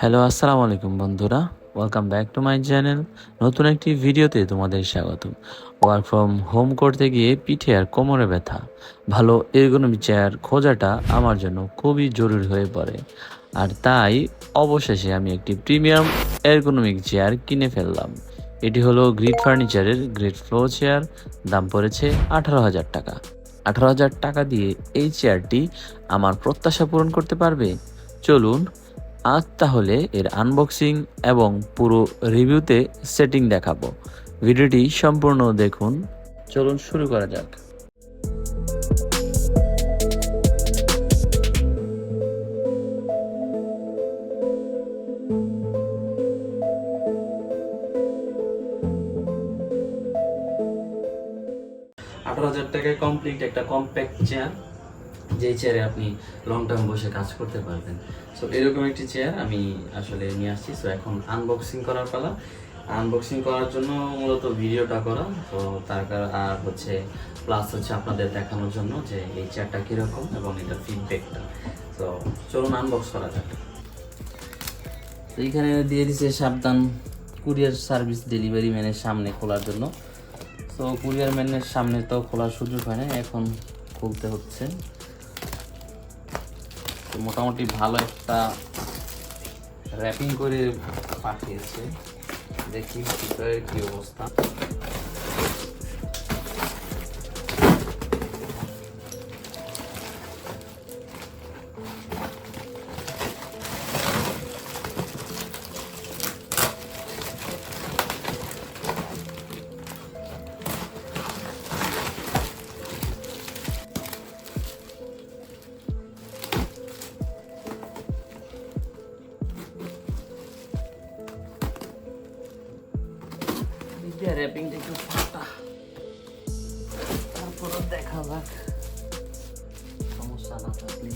Hello, আসসালামু আলাইকুম বন্ধুরা। Welcome back to my channel নতুন একটি ভিডিওতে তোমাদের স্বাগত ওয়ার্ক ফ্রম হোম করতে গিয়ে পিঠে আর কোমরে ব্যথা। ভালো এরগোনমি চেয়ার খোঁজাটা আমার জন্য খুবই জরুরি হয়ে পড়ে। আর তাই অবশেষে আমি একটি প্রিমিয়াম এরগোনমিক চেয়ার কিনে ফেললাম। এটি হলো গ্রিড ফার্নিচারের গ্রিড ফ্লো চেয়ার দাম পড়েছে আঠারো হাজার টাকা। আঠারো হাজার টাকা দিয়ে এই চেয়ারটি আমার প্রত্যাশা পূরণ করতে পারবে? চলুন আজ তাহলে এর আনবক্সিং এবং পুরো রিভিউতে সেটিং দেখাবো। ভিডিওটি সম্পূর্ণ দেখুন। চলুন শুরু করা যাক। আঠারো হাজার টাকায় কমপ্লিট একটা কম্প্যাক্ট চেয়ার যে চেয়ারে আপনি লং টার্ম বসে কাজ করতে পারবেন। সো এরকম একটি চেয়ার আমি আসলে নিয়ে আসছি। সো এখন আনবক্সিং করার পালা। আনবক্সিং করার জন্য মূলত ভিডিওটা করা। তো তার আর হচ্ছে প্লাস হচ্ছে আপনাদের দেখানোর জন্য যে এই চেয়ারটা কীরকম এবং এটা ফিডব্যাকটা তো চলুন আনবক্স করা যাক। এইখানে দিয়ে দিছে সাবধান কুরিয়ার সার্ভিস ডেলিভারি ম্যানের সামনে খোলার জন্য। তো কুরিয়ার ম্যানের সামনে তো খোলার সুযোগ হয় না এখন খুলতে হচ্ছে। তো মোটামুটি ভালো একটা র্যাপিং করে পাঠিয়েছে। দেখি কী অবস্থা। র্যাপিংটা একটু ফাটা। তারপরে দেখা যাক সমস্যা না থাকলেই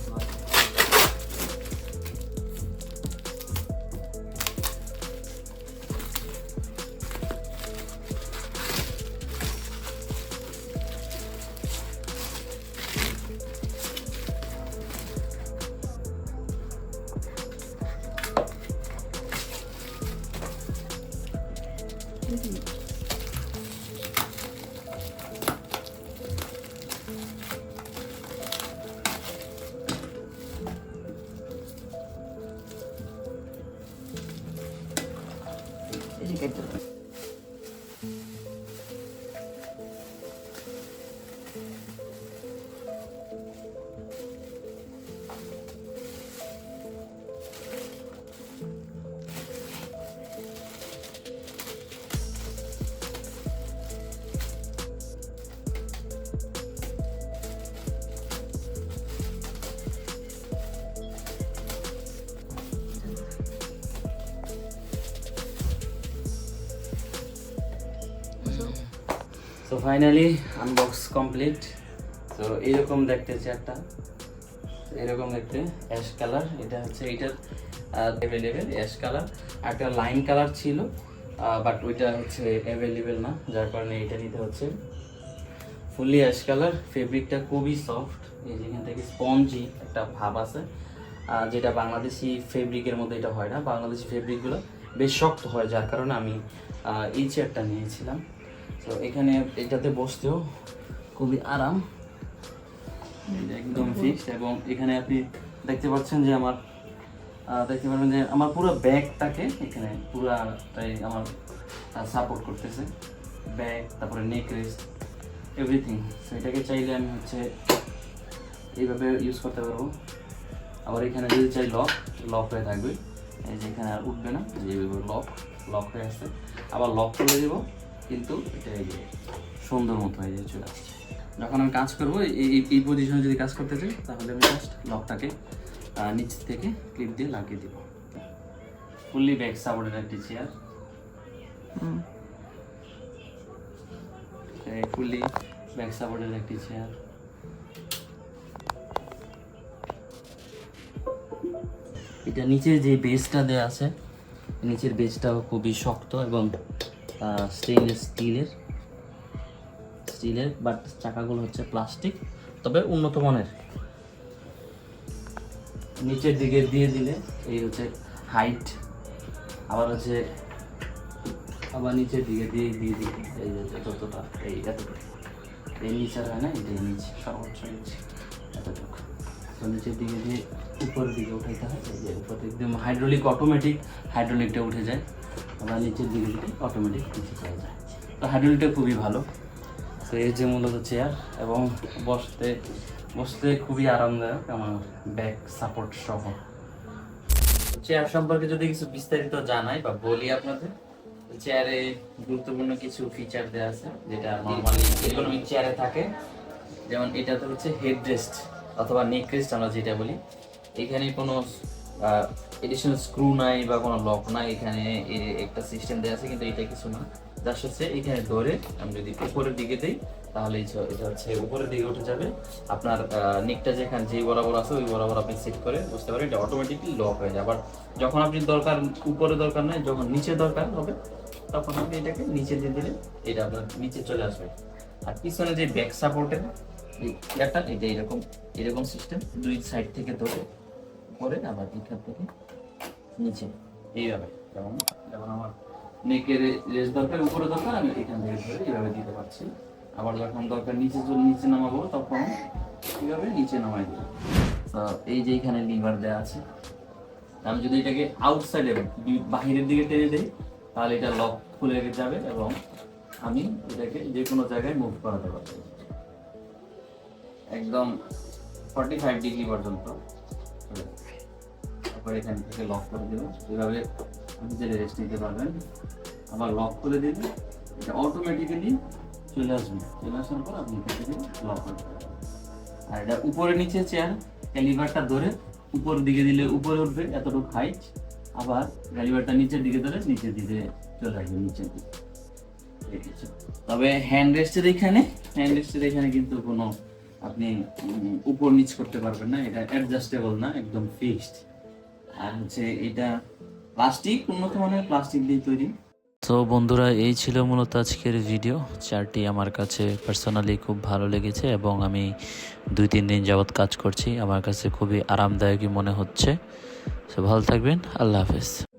সো ফাইনালি আনবক্স কমপ্লিট তো এইরকম দেখতে চেয়ারটা এরকম দেখতে অ্যাশ কালার এটা হচ্ছে এইটার অ্যাভেলেবেল অ্যাশ কালার একটা লাইন কালার ছিল বাট ওইটা হচ্ছে অ্যাভেলেবেল না, যার কারণে এটা নিতে হচ্ছে। ফুললি অ্যাশ কালার ফেব্রিকটা খুবই সফট এই যেখান থেকে স্পঞ্জি একটা ভাব আছে। যেটা বাংলাদেশি ফেব্রিকের মধ্যে এটা হয় না। বাংলাদেশি ফেব্রিকগুলো বেশ শক্ত হয়, যার কারণে আমি এই চেয়ারটা নিয়েছিলাম। তো এখানে এটাতে বসতেও খুবই আরাম। একদম ফিক্সড এবং এখানে আপনি দেখতে পাচ্ছেন যে আমার দেখতে পারবেন যে আমার পুরো ব্যাগটাকে এখানে পুরাটাই আমার সাপোর্ট করতেছে। ব্যাগ, তারপরে নেক রেস্ট এভরিথিং সো এটাকে চাইলে আমি হচ্ছে এইভাবে ইউজ করতে পারব। আবার এখানে যদি চাই লক লক হয়ে থাকবে। এই যে এখানে আর উঠবে না যে এইভাবে লক লক হয়ে আসছে। আবার লক করে দেবো। কিন্তু এটা এই যে সুন্দর মতো হয়ে যায় চলে আসছে। যখন আমি কাজ করব এই এই- পজিশনে যদি কাজ করতে চাই তাহলে আমি জাস্ট লকটাকে আহ, নিচ থেকে ক্লিপ দিয়ে লাগিয়ে দিব। ফুললি ব্যাক সাপোর্টেড একটি চেয়ার ফুললি ব্যাক সাপোর্টেড একটি চেয়ার এটা নিচে যে বেসটা দেওয়া আছে নিচের বেসটাও খুবই শক্ত এবং স্টেইনলেস স্টিলের স্টিলের বাট চাকাগুলো হচ্ছে প্লাস্টিক তবে উন্নত মানের। নিচের দিকে দিয়ে দিলে, এই হচ্ছে হাইট আবার হচ্ছে আবার নিচের দিকে দিয়ে দিয়ে দিকে এই যে যতটা, এই এতটুকু। এই নিচে হয় না, এই নিচে, সর্বোচ্চ নিচে, এতটুকু। তো নিচের দিকে দিয়ে উপরের দিকে উঠাইতে হয়, এই যে উপর দিক হাইড্রোলিক অটোমেটিক হাইড্রোলিকটা উঠে যায়। আবার নিচের দিকে দিকে অটোমেটিক নিচে চলে যায়। তো হাইড্রোলিকটা খুবই ভালো। তো এই যে মূলত চেয়ার এবং বসতে বসতে খুবই আরামদায়ক আমার ব্যাক সাপোর্ট সহ। চেয়ার সম্পর্কে যদি কিছু বিস্তারিত জানাই বা বলি আপনাদের চেয়ারে গুরুত্বপূর্ণ কিছু ফিচার দেওয়া আছে, যেটা নর্মালি ইকোনমিক চেয়ারে থাকে। যেমন এটাতে হচ্ছে হেড রেস্ট অথবা নেক রেস্ট আমরা যেটা বলি। এখানে কোনো এডিশনাল স্ক্রু নাই বা কোনো লক নাই, এখানে একটা সিস্টেম দেওয়া আছে, কিন্তু এটা কিছু না। জাস্ট হচ্ছে এখানে ধরে আমি যদি উপরের দিকে দিই, তাহলে এটা হচ্ছে উপরের দিকে উঠে যাবে। আপনার নেকটা যেখানে যেই বরাবর আছে, ওই বরাবর আপনি সেট করে বুঝতে পারেন এটা অটোমেটিকলি লক হয়ে যায় আবার যখন আপনি দরকার, উপরে দরকার নাই, যখন নিচে দরকার হবে, তখন আপনি এটাকে নিচে দিয়ে দিলে এটা আপনার নিচে চলে আসবে। আর পিছনে যে ব্যাক সাপোর্টের একটা এটা এরকম এরকম সিস্টেম দুই সাইড থেকে ধরে উপরে আবার এখান থেকে নিচে। এইভাবে। যেমন যেমন আমার নেকের রেস দরকার উপরে দরকার আমি এখান থেকে ধরে এইভাবে দিতে পারছি। আবার যখন দরকার নিচে নিচে নামাবো তখন এইভাবে নিচে নামাই দেবো। তো এই যে এখানে লিভার দেওয়া আছে আমি যদি এটাকে আউটসাইডে বাহিরের দিকে টেনে দিই তাহলে এটা লক খুলে যাবে এবং আমি এটাকে যে কোনো জায়গায় মুভ করাতে পারব। একদম ফর্টি ফাইভ ডিগ্রি পর্যন্ত। তারপর এখান থেকে লক করে দেবো এভাবে যে রেস্ট নিতে পারবেন, আবার লক করে দিলে এটা অটোমেটিক্যালি চলে আসবে। চলে আসার পর আপনি এখান থেকে লক করে দেবেন। আর এটা উপরে নিচে চেয়ার ক্যালিভারটা ধরে উপর দিকে দিলে উপরে উঠবে, এতটুকু হাইট আবার ক্যালিভারটা নিচের দিকে ধরে নিচের দিকে চলে আসবে, নিচের দিকে। তবে হ্যান্ড রেস্টের এখানে হ্যান্ড রেস্টের এখানে কিন্তু কোনো আপনি উপর নিচ করতে পারবেন না। এটা অ্যাডজাস্টেবল না, একদম ফিক্সড আর হচ্ছে এটা প্লাস্টিক, উন্নত মানের প্লাস্টিক দিয়ে তৈরি। তো বন্ধুরা, এই ছিল মূলত আজকের ভিডিও। চারটি আমার কাছে পার্সোনালি খুব ভালো লেগেছে এবং আমি দুই, তিন দিন যাবৎ কাজ করছি। আমার কাছে খুবই আরামদায়কই মনে হচ্ছে। তো ভালো থাকবেন। আল্লাহ হাফেজ।